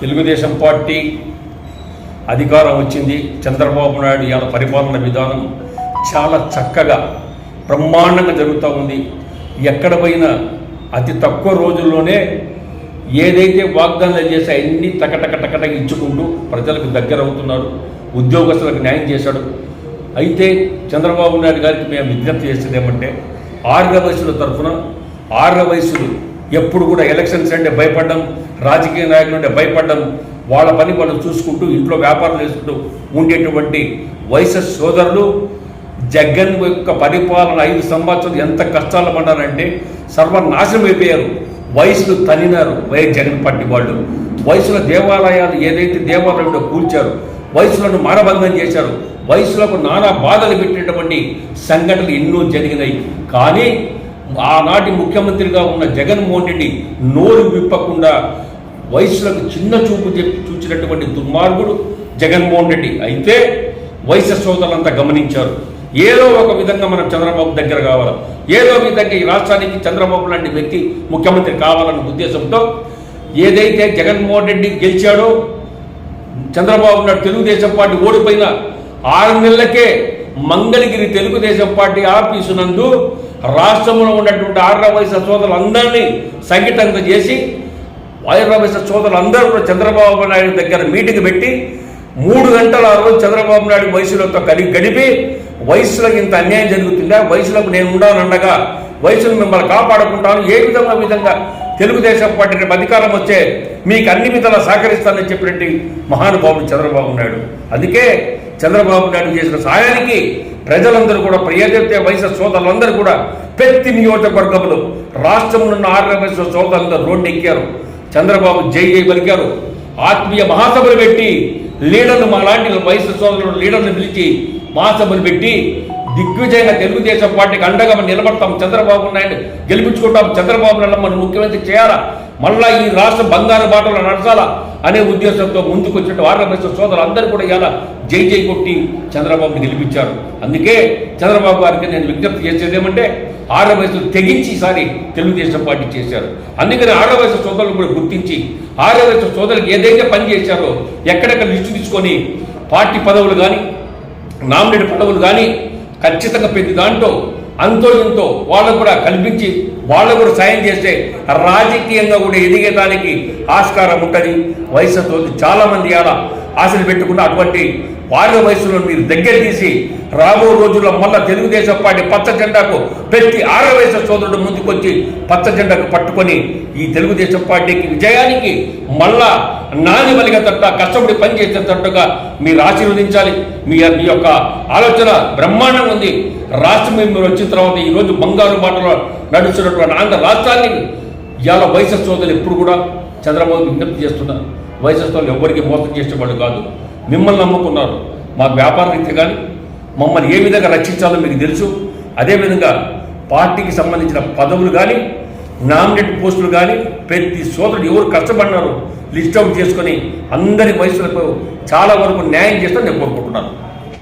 Telugu Desam party అధికారం వచ్చింది. చంద్రబాబు నాయుడు ఇవాళ పరిపాలన విధానం చాలా చక్కగా బ్రహ్మాండంగా జరుగుతూ ఉంది. ఎక్కడ పోయినా అతి తక్కువ రోజుల్లోనే ఏదైతే వాగ్దానాలు చేసి అన్ని టకటక టకటక ఇచ్చుకుంటూ ప్రజలకు దగ్గర అవుతున్నారు. ఉద్యోగస్తులకు న్యాయం చేశాడు. అయితే చంద్రబాబు నాయుడు గారికి మేము విజ్ఞప్తి చేసేది ఏమంటే ఆర్గ వయసుల తరఫున ఆర్గ వయసులు ఎప్పుడు కూడా ఎలక్షన్స్ అంటే భయపడడం రాజకీయ నాయకులు అంటే భయపడడం వాళ్ళ పని వాళ్ళు చూసుకుంటూ ఇంట్లో వ్యాపారం చేసుకుంటూ ఉండేటువంటి వయసు సోదరులు జగన్ యొక్క పరిపాలన ఐదు సంవత్సరాలు ఎంత కష్టాలు పడ్డారంటే సర్వనాశనం అయిపోయారు. వయసులు తనినారు. వైఎస్ జగన్ పార్టీ వాళ్ళు. వయసుల దేవాలయాలు ఏదైతే దేవాలయంలో కూల్చారు వయసులను మానభంగం చేశారు. వయసులకు నానా బాధలు పెట్టినటువంటి సంఘటనలు ఎన్నో జరిగినాయి. కానీ ఆనాటి ముఖ్యమంత్రిగా ఉన్న జగన్మోహన్ రెడ్డి నోరు విప్పకుండా వయసులకు చిన్న చూపు చెప్పి చూచినటువంటి దుర్మార్గుడు జగన్మోహన్ రెడ్డి. అయితే వయసు సోదరులంతా గమనించారు. ఏదో ఒక విధంగా మనం చంద్రబాబు దగ్గర కావాలి. ఏదో విధంగా ఈ రాష్ట్రానికి చంద్రబాబు లాంటి వ్యక్తి ముఖ్యమంత్రి కావాలన్న ఉద్దేశంతో ఏదైతే జగన్మోహన్ రెడ్డి గెలిచాడో చంద్రబాబు నాయుడు తెలుగుదేశం పార్టీ ఓడిపోయిన ఆరు నెలలకే మంగళగిరి తెలుగుదేశం పార్టీ ఆఫీసు నందు రాష్ట్రంలో ఉన్నటువంటి ఆర్ర వయసు సోదరులందరినీ సంఘటన చేసి ఆర్ర సోదరులు సోదరులందరూ కూడా చంద్రబాబు నాయుడు దగ్గర మీటింగ్ పెట్టి మూడు గంటల ఆ రోజు చంద్రబాబు నాయుడు వయసులతో కలిగి గడిపి వయసులకు ఇంత అన్యాయం జరుగుతుందా? వయసులకు నేను ఉండాలనగా వయసును మిమ్మల్ని కాపాడుకుంటాను. ఏ విధంగా విధంగా తెలుగుదేశం పార్టీ అధికారం వచ్చే మీకు అన్ని విధాలా సహకరిస్తానని చెప్పినట్టు మహానుభావుడు చంద్రబాబు నాయుడు. అందుకే చంద్రబాబు నాయుడు చేసిన సాయానికి ప్రజలందరూ కూడా ప్రియదేవత వయసు సోదరులందరూ కూడా ప్రతి నియోజకవర్గంలో రాష్ట్రంలో ఉన్న ఆరు వయసు సోదరులందరూ రోడ్డు ఎక్కారు చంద్రబాబు జై జై పలికారు. ఆత్మీయ మహాసభలు పెట్టి లీడర్లు మా లాంటి వయసు సోదరులు లీడర్లు పిలిచి మహాసభలు పెట్టి దిగ్విజయంగా తెలుగుదేశం పార్టీకి అండగా మనం నిలబడతాం చంద్రబాబు నాయుడు గెలిపించుకుంటాం చంద్రబాబు నాయుడు మనం ముఖ్యమంత్రి చేయాలా? మళ్ళా ఈ రాష్ట్ర బంగారు బాటలో నడచాలా అనే ఉద్దేశంతో ముందుకొచ్చిన వచ్చినట్టు ఆంధ్రప్రదేశ్ సోదరులు అందరూ కూడా ఇలా జై జై కొట్టి చంద్రబాబుని గెలిపించారు. అందుకే చంద్రబాబు గారికి నేను విజ్ఞప్తి చేసేది ఏమంటే ఆరో తెగించి ఈసారి తెలుగుదేశం పార్టీ చేశారు. అందుకని ఆరో సోదరులు కూడా గుర్తించి ఆరో సోదరులు సోదరులకు ఏదైతే పని చేశారో ఎక్కడెక్కడ లిస్టు తీసుకొని పార్టీ పదవులు కానీ నామినేట్ పదవులు కానీ ఖచ్చితంగా ప్రతి దాంట్లో అంతో ఇంతో వాళ్ళకు కూడా కల్పించి వాళ్ళకు కూడా సాయం చేస్తే రాజకీయంగా కూడా ఎదిగేదానికి ఆస్కారం ఉంటుంది. వయసుతో చాలామంది అలా ఆశలు పెట్టుకున్న అటువంటి వారి వయసులో మీరు దగ్గర తీసి రాబో రోజుల్లో మళ్ళా తెలుగుదేశం పార్టీ పచ్చ జెండాకు ప్రతి ఆరో వయసు సోదరుడు ముందుకొచ్చి పచ్చ జెండాకు పట్టుకొని ఈ తెలుగుదేశం పార్టీకి విజయానికి మళ్ళా నాని తట్ట కష్టపడి పనిచేసేటట్టుగా మీరు ఆశీర్వదించాలి. మీ మీ యొక్క ఆలోచన బ్రహ్మాండంగా ఉంది. రాష్ట్రం మీరు వచ్చిన తర్వాత ఈ రోజు బంగారు బాటలో నడుస్తున్నటువంటి ఆంధ్ర రాష్ట్రాన్ని ఇవాళ వయసు సోదరులు ఎప్పుడు కూడా చంద్రబాబు విజ్ఞప్తి చేస్తున్నారు. వయసు సోదరులు ఎవరికి మోసం చేసేవాళ్ళు కాదు. మిమ్మల్ని నమ్ముకున్నారు. మాకు వ్యాపార రీతి కానీ మమ్మల్ని ఏ విధంగా రక్షించాలో మీకు తెలుసు. అదేవిధంగా పార్టీకి సంబంధించిన పదవులు కానీ నామినేట్ పోస్టులు కానీ ప్రతి సోదరుడు ఎవరు కష్టపడినారో లిస్ట్ అవుట్ చేసుకొని అందరి వయసులకు చాలా వరకు న్యాయం చేస్తాను నేను కోరుకుంటున్నాను.